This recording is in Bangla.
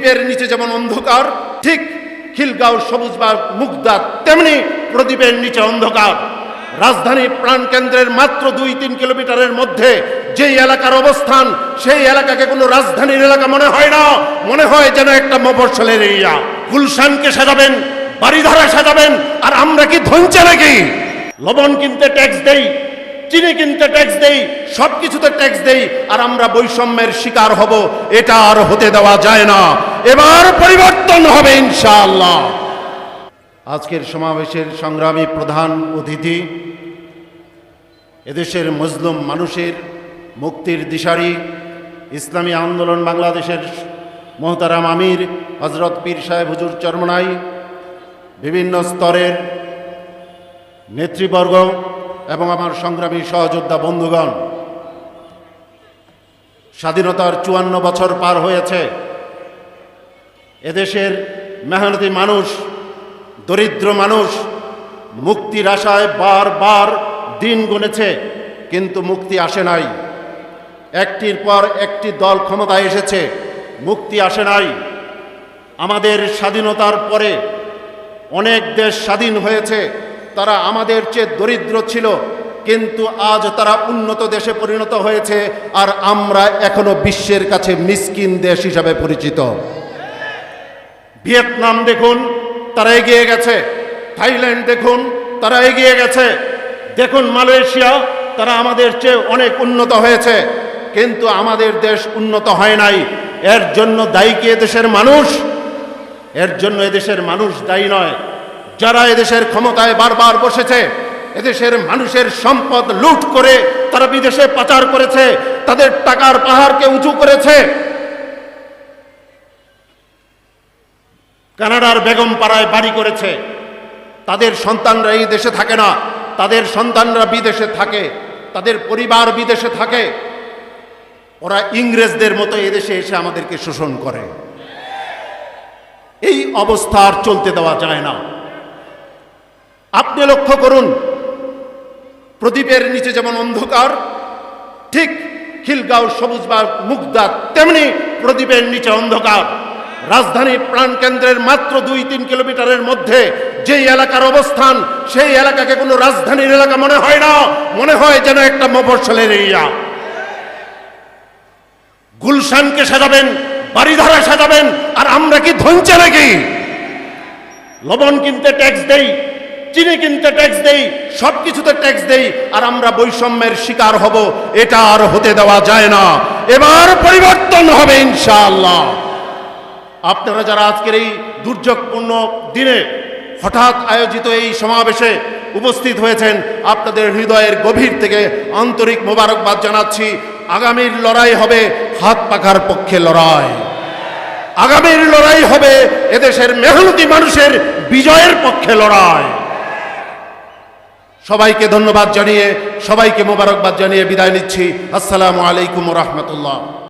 প্রদীপের নিচে যেমন অন্ধকার, ঠিক খিলগাঁও সবুজবাগ মুগদা তেমনি প্রদীপের নিচে অন্ধকার। রাজধানী প্রাণকেন্দ্রের মাত্র দুই তিন কিলোমিটারের মধ্যে যেই এলাকার অবস্থান, সেই এলাকাকে কোনো রাজধানীর এলাকা মনে হয় না। মনে হয় যেন একটা মফস্বলের এরিয়া। গুলশানকে সাজাবেন, বাড়িধারা সাজাবেন, আর আমরা কি ধনছে নাকি? লবণ কিনতে ট্যাক্স দেই চিনি কিনতে ট্যাক্স দেই সব কিছুতে ট্যাক্স দেই, আর আমরা বৈষম্যের শিকার হব, এটা আর হতে দেওয়া যায় না। এবার পরিবর্তন হবে ইনশাআল্লাহ। আজকের সমাবেশের সংগ্রামী প্রধান অতিথি, এদেশের মজলুম মানুষের মুক্তির দিশারি, ইসলামী আন্দোলন বাংলাদেশের মোহতারাম আমির হজরত পীর সাহেব হুজুর চরমনাই, বিভিন্ন স্তরের নেতৃবর্গ এবং আমার সংগ্রামী সহযোদ্ধা বন্ধুগণ, স্বাধীনতার চুয়ান্ন বছর পার হয়েছে। এদেশের মেহনতি মানুষ, দরিদ্র মানুষ মুক্তির আশায় বারবার দিন গুনেছে, কিন্তু মুক্তি আসে নাই। একটির পর একটি দল ক্ষমতায় এসেছে, মুক্তি আসে নাই। আমাদের স্বাধীনতার পরে অনেক দেশ স্বাধীন হয়েছে তারা আমাদের চেয়ে দরিদ্র ছিল, কিন্তু আজ তারা উন্নত দেশে পরিণত হয়েছে, আর আমরা এখনও বিশ্বের কাছে মিসকিন দেশ হিসাবে পরিচিত। ভিয়েতনাম দেখুন, তারা এগিয়ে গেছে। থাইল্যান্ড দেখুন, তারা এগিয়ে গেছে। দেখুন, মালয়েশিয়া, তারা আমাদের চেয়ে অনেক উন্নত হয়েছে, কিন্তু আমাদের দেশ উন্নত হয় নাই। এর জন্য দায়ী কি এদেশের মানুষ? এর জন্য এদেশের মানুষ দায়ী নয়। যারা এদেশের ক্ষমতায় বারবার বসেছে, এদেশের মানুষের সম্পদ লুট করে তারা বিদেশে পাচার করেছে, তাদের টাকার পাহাড়কে উঁচু করেছে। কানাডার বেগম পাড়ায় বাড়ি করেছে। তাদের সন্তানরা এই দেশে থাকে না। তাদের সন্তানরা বিদেশে থাকে। তাদের পরিবার বিদেশে থাকে। ওরা ইংরেজদের মতো এদেশে এসে আমাদেরকে শোষণ করে। এই অবস্থা আর চলতে দেওয়া যায় না। আপনি লক্ষ্য করুন, প্রদীপের নিচে যেমন অন্ধকার, ঠিক খিলগাঁও সবুজবাগ মুগদা তেমনি প্রদীপের নিচে অন্ধকার। রাজধানী প্রাণকেন্দ্রের মাত্র দুই তিন কিলোমিটারের মধ্যে যেই এলাকার অবস্থান, সেই এলাকাকে কোনো রাজধানীর এলাকা মনে হয় না, মনে হয় যেন একটা মফস্বলের এরিয়া। গুলশানকে সাজাবেন বাড়িধারা সাজাবেন, আর আমরা কি ধনছে নাকি? লবণ কিনতে ট্যাক্স দেই। চিনি কিনতে ট্যাক্স দেই সব কিছুতে ট্যাক্স দেই, আর আমরা বৈষম্যের শিকার হব, এটা আর হতে দেওয়া যায় না। এবার পরিবর্তন হবে ইনশাআল্লাহ। আপনারা যারা আজকের এই দুর্যোগপূর্ণ দিনে হঠাৎ আয়োজিত এই সমাবেশে উপস্থিত হয়েছেন, আপনাদের হৃদয়ের গভীর থেকে আন্তরিক মোবারকবাদ জানাচ্ছি, আগামীর লড়াই হবে হাত পাখার পক্ষে লড়াই। আগামীর লড়াই হবে এদেশের মেহনতি মানুষের বিজয়ের পক্ষে লড়াই। সবাইকে ধন্যবাদ জানিয়ে সবাইকে মোবারকবাদ জানিয়ে বিদায় নিচ্ছি। আসসালামু আলাইকুম রহমতুল্লাহ।